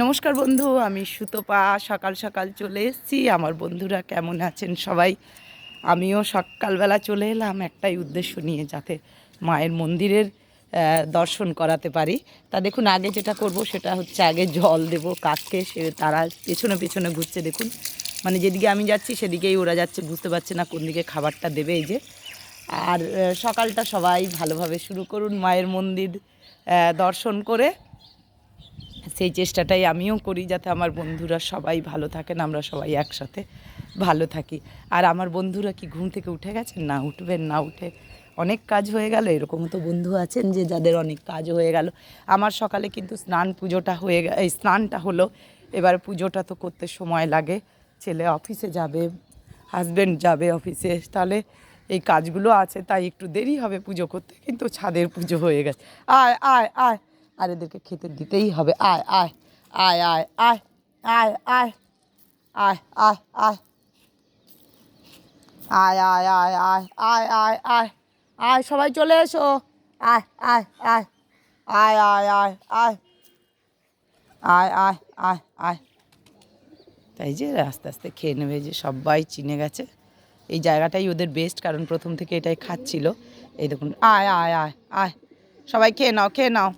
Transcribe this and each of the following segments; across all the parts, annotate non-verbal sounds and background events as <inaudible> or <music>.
নমস্কার বন্ধু, আমি সুতপা। সকাল সকাল চলে এসেছি। আমার বন্ধুরা কেমন আছেন সবাই? আমিও সকালবেলা চলে এলাম একটাই উদ্দেশ্য নিয়ে, যাতে মায়ের মন্দিরের দর্শন করাতে পারি। তা দেখুন, আগে যেটা করব সেটা হচ্ছে আগে জল দেব কাককে। সে তারা পেছনে পেছনে ঘুরছে, দেখুন। মানে যেদিকে আমি যাচ্ছি সেদিকেই ওরা যাচ্ছে, বুঝতে পারছে না কোন দিকে খাবারটা দেবে এই যে। আর সকালটা সবাই ভালোভাবে শুরু করুন মায়ের মন্দির দর্শন করে। সেই চেষ্টাটাই আমিও করি যাতে আমার বন্ধুরা সবাই ভালো থাকেন, আমরা সবাই একসাথে ভালো থাকি। আর আমার বন্ধুরা কি ঘুম থেকে উঠে গেছেন? না, উঠবেন না, উঠে অনেক কাজ হয়ে গেল। এরকম তো বন্ধু আছেন যে, যাদের অনেক কাজ হয়ে গেল। আমার সকালে কিন্তু স্নান পুজোটা হয়ে এই স্নানটা হলো। এবার পুজোটা তো করতে সময় লাগে। ছেলে অফিসে যাবে হাজব্যান্ড যাবে অফিসে, তাহলে এই কাজগুলো আছে, তাই একটু দেরি হবে পুজো করতে, কিন্তু ছাদের পুজো হয়ে গেছে। আয় আয় আয়। আর এদেরকে খেতে দিতেই হবে আয় আয় আয় আয় আয় আয় আয় আয় আয় আয় আয় আয় আয় আয় আয় আয় সবাই চলে এসো আয় আয় আয় আয় আয় আয় আয় আয় আয় আয় আয় তাই যে আস্তে আস্তে খেয়ে নেবে যে সবাই চিনে গেছে এই জায়গাটাই ওদের বেস্ট কারণ প্রথম থেকে এটাই খাচ্ছিল এই দেখুন আয় আয় আয় আয় সবাই খেয়ে নাও খেয়ে নাও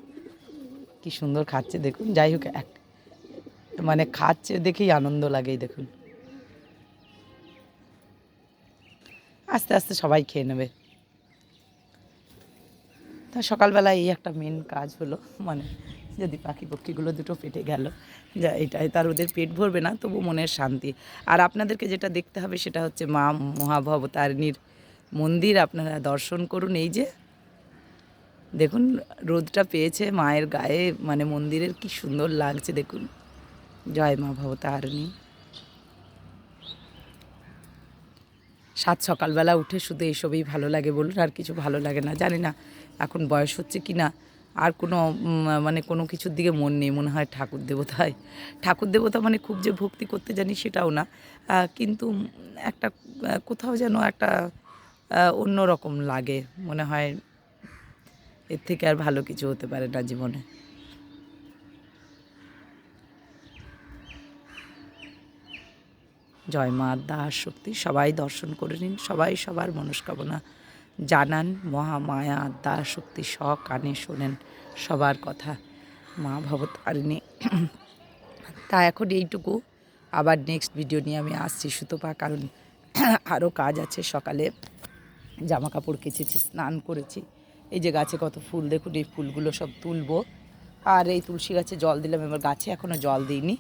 কি সুন্দর খাচ্ছে, দেখুন, যাই হোক, এক মানে খাচ্ছে দেখেই আনন্দ লাগে দেখুন। আস্তে আস্তে সবাই খেয়ে নেবে। তা সকালবেলা এই একটা মেন কাজ হলো মানে যদি পাখি পক্ষীগুলো দুটো পেটে গেল, যা এটাই, তার ওদের পেট ভরবে না, তবু মনের শান্তি। আর আপনাদেরকে যেটা দেখতে হবে সেটা হচ্ছে মা মহাভবতারিণীর মন্দির, আপনারা দর্শন করুন, এই যে দেখুন, রোদটা পেয়েছে মায়ের গায়ে মানে মন্দিরের কি সুন্দর লাগছে দেখুন। জয় মা ভবতারিণী। সাত সকালবেলা উঠে শুধু এইসবই ভালো লাগে বলুন, আর কিছু ভালো লাগে না। জানি না এখন বয়স হচ্ছে কি না, আর কোনো মানে কোনো কিছুর দিকে মন নেই, মনে হয় ঠাকুর দেবতায়। ঠাকুর দেবতা মানে খুব যে ভক্তি করতে জানি সেটাও না কিন্তু একটা কোথাও যেন একটা অন্য রকম লাগে, মনে হয় এর থেকে আর ভালো কিছু হতে পারে না জীবনে। জয় মা দাস শক্তি, সবাই দর্শন করে নিন, সবাই সবার মনস্কামনা জানান। মহামায়া দাস শক্তি স কানে শোনেন সবার কথা। মা ভবতারিণী তা এখন এইটুকু। আবার নেক্সট ভিডিও নিয়ে আমি আসছি সুতপা, কারণ আরও কাজ আছে। সকালে জামা কাপড় কেচেছি, স্নান করেছি। এই যে গাছে কত ফুল, দেখুন এই ফুলগুলো সব তুলবো। আর এই তুলসী গাছে জল দিলাম, এবার গাছে এখনও জল দিইনি।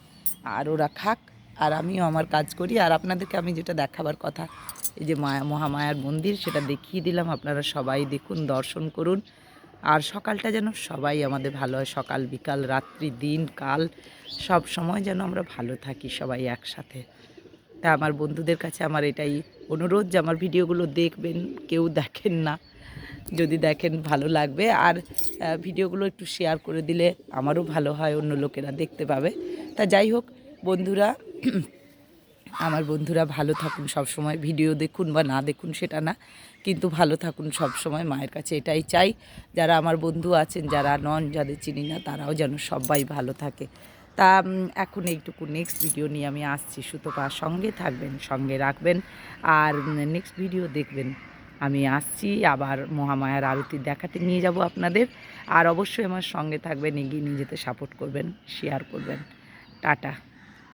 আর ওরা খাক, আর আমিও আমার কাজ করি। আর আপনাদেরকে আমি যেটা দেখাবার কথা, এই যে মায়া, মহামায়ার মন্দির, সেটা দেখিয়ে দিলাম। আপনারা সবাই দেখুন, দর্শন করুন। আর সকালটা যেন সবাই আমাদের ভালো হয়। সকাল, বিকাল, রাত্রি, দিন, কাল, সব সময় যেন আমরা ভালো থাকি সবাই একসাথে। তা আমার বন্ধুদের কাছে আমার এটাই অনুরোধ যে আমার ভিডিওগুলো দেখবেন, কেউ দেখেন না। যদি দেখেন ভালো লাগবে। আর ভিডিওগুলো একটু শেয়ার করে দিলে আমারও ভালো হয়, অন্য লোকেরা দেখতে পাবে। তা যাই হোক, বন্ধুরা, <clears throat> আমার বন্ধুরা ভালো থাকুন সব সময় ভিডিও দেখুন বা না দেখুন সেটা না, কিন্তু ভালো থাকুন সব সময় মায়ের কাছে এটাই চাই। যারা আমার বন্ধু আছেন, যারা নন, যাদের চিনি না, তারাও যেন সবাই ভালো থাকে। তা এখন এইটুকু। নেক্সট ভিডিও নিয়ে আমি আসছি। সুতপা সঙ্গে থাকবেন, সঙ্গে রাখবেন। আর নেক্সট ভিডিও দেখবেন। আমি আসছি, আবার মহামায়ার আরতি দেখাতে নিয়ে যাব আপনাদের। আর অবশ্যই আমার সঙ্গে থাকবেন, এগিয়ে নিয়ে যেতে সাপোর্ট করবেন শেয়ার করবেন। টাটা।